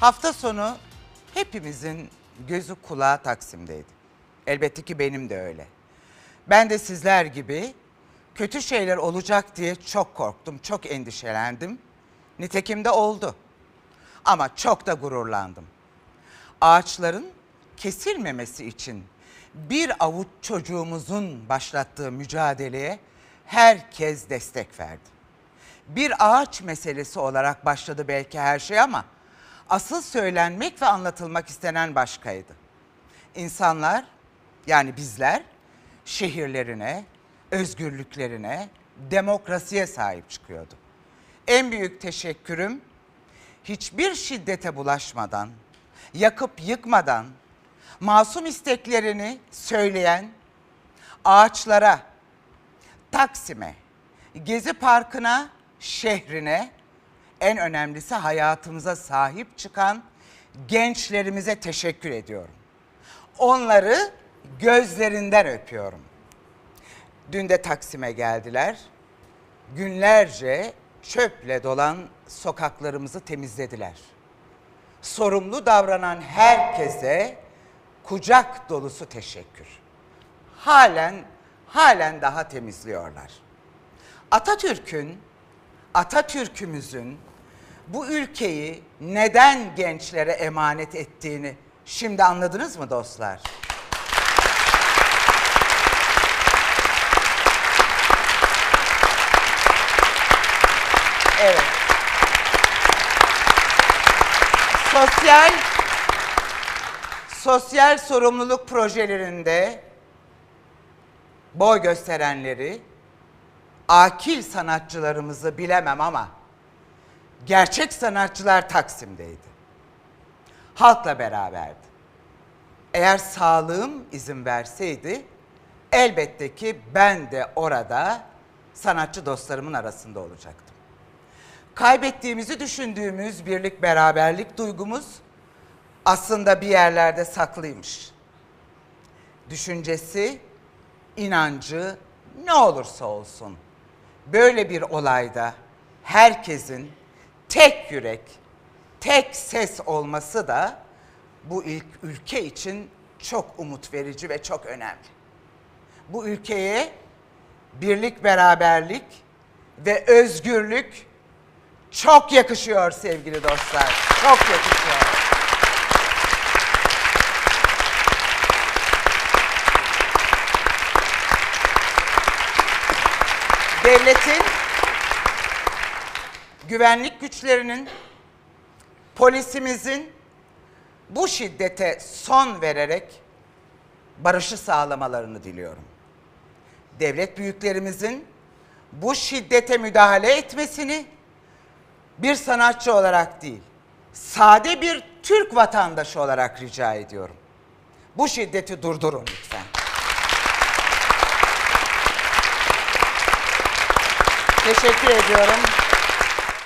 Hafta sonu hepimizin gözü kulağı Taksim'deydi. Elbette ki benim de öyle. Ben de sizler gibi kötü şeyler olacak diye çok korktum, çok endişelendim. Nitekim de oldu. Ama çok da gururlandım. Ağaçların kesilmemesi için bir avuç çocuğumuzun başlattığı mücadeleye herkes destek verdi bir ağaç meselesi olarak başladı belki her şey ama asıl söylenmek ve anlatılmak istenen başkaydı. İnsanlar yani bizler şehirlerine, özgürlüklerine, demokrasiye sahip çıkıyordu. En büyük teşekkürüm hiçbir şiddete bulaşmadan, yakıp yıkmadan, masum isteklerini söyleyen ağaçlara, Taksim'e, Gezi Parkı'na, şehrine, en önemlisi hayatımıza sahip çıkan gençlerimize teşekkür ediyorum. Onları gözlerinden öpüyorum. Dün de Taksim'e geldiler. Günlerce çöple dolan sokaklarımızı temizlediler. Sorumlu davranan herkese kucak dolusu teşekkür. Halen halen daha temizliyorlar. Atatürk'ün, Atatürk'ümüzün bu ülkeyi neden gençlere emanet ettiğini şimdi anladınız mı dostlar? Evet. Sosyal sosyal sorumluluk projelerinde boy gösterenleri, akil sanatçılarımızı bilemem ama gerçek sanatçılar Taksim'deydi. Halkla beraberdi. Eğer sağlığım izin verseydi elbette ki ben de orada sanatçı dostlarımın arasında olacaktım. Kaybettiğimizi düşündüğümüz birlik beraberlik duygumuz aslında bir yerlerde saklıymış. Düşüncesi, inancı ne olursa olsun böyle bir olayda herkesin tek yürek, tek ses olması da bu ilk ülke için çok umut verici ve çok önemli. Bu ülkeye birlik, beraberlik ve özgürlük çok yakışıyor sevgili dostlar. Çok yakışıyor. Devletin, güvenlik güçlerinin, polisimizin bu şiddete son vererek barışı sağlamalarını diliyorum. Devlet büyüklerimizin bu şiddete müdahale etmesini bir sanatçı olarak değil, sade bir Türk vatandaşı olarak rica ediyorum. Bu şiddeti durdurun lütfen. Teşekkür ediyorum.